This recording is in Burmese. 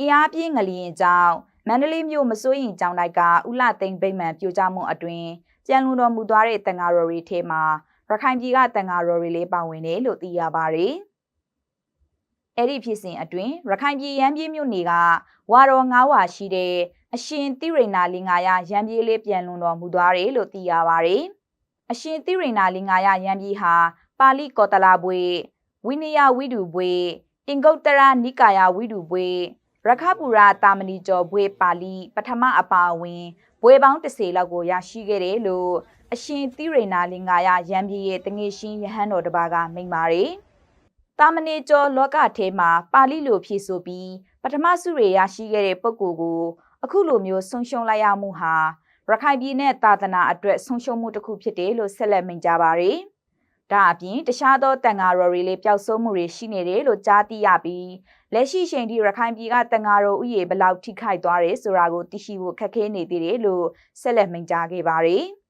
အင်အားပြင်းငလျင်ကြောင့်မန္တလေးမြို့မစိုးရင်ကျောင်းတိုက်ကဥလသိန်းဗိမ့်မှန်ပြိုကျမှုအတွင်ကြံလွန်တော်မူသွားတဲ့တန်ဃာတော်တွေထဲမှာရခိုင်ပြည်ကတန်ဃာတော်တွေလည်းပါဝင်တယ်လို့သိရပါတယ်။အဲ့ဒီဖြစ်စဉ်အတွင်ရခိုင်ပြည်ရန်ပြည်မြို့နယ်ကဝါတော်ငါးဝါရှိတဲ့အရှင်တိရိဏလင်္ကာယရန်ပြည်လေးပြန်လွန်တော်မူသွားတယ်လို့သိရပါတယ်။အရှင်တိရိဏလင်္ကာယရန်ပြည်ဟာပါဠိကောတလဘွေဝိနည်းဝိတုဘွေအင်္ဂုတ္တရနိကာယဝိတုဘွေ ရခပူရတာမဏိကျော်ဘွေပါဠိပထမအပါအဝင်ဘွေပေါင်း30လောက်ကိုရရှိခဲ့တယ်လို့အရှင်တိရိဏလင်္ကာယရန်ပြည်ရဲ့တငေရှင်ယဟန်တော်တစ်ပါးကမိန့်ပါတယ်။တာမဏိကျော်လောကထဲမှာပါဠိလိုဖြည့်ဆိုပြီးပထမဆုရေရရှိခဲ့တဲ့ပုဂ္ဂိုလ်ကိုအခုလိုမျိုးဆုံးရှုံးလိုက်ရမှုဟာရခိုင်ပြည်နယ်သာသနာအတွက်ဆုံးရှုံးမှုတစ်ခုဖြစ်တယ်လို့ဆက်လက်မိန့်ကြပါရယ်။ ဒါအပြင်တခြားသောတန်ဃာတော်တွေလည်းပျောက်ဆုံးမှုတွေရှိနေတယ်လို့ကြားသိရပြီးလက်ရှိချိန်ထိရခိုင်ပြည်ကတန်ဃာတော်ဥယေဘယ်လောက်ထိခိုက်သွားတယ်ဆိုတာကိုသိရှိဖို့ခက်ခဲနေသေးတယ်လို့ဆက်လက်မိန့်ကြားခဲ့ပါရယ်။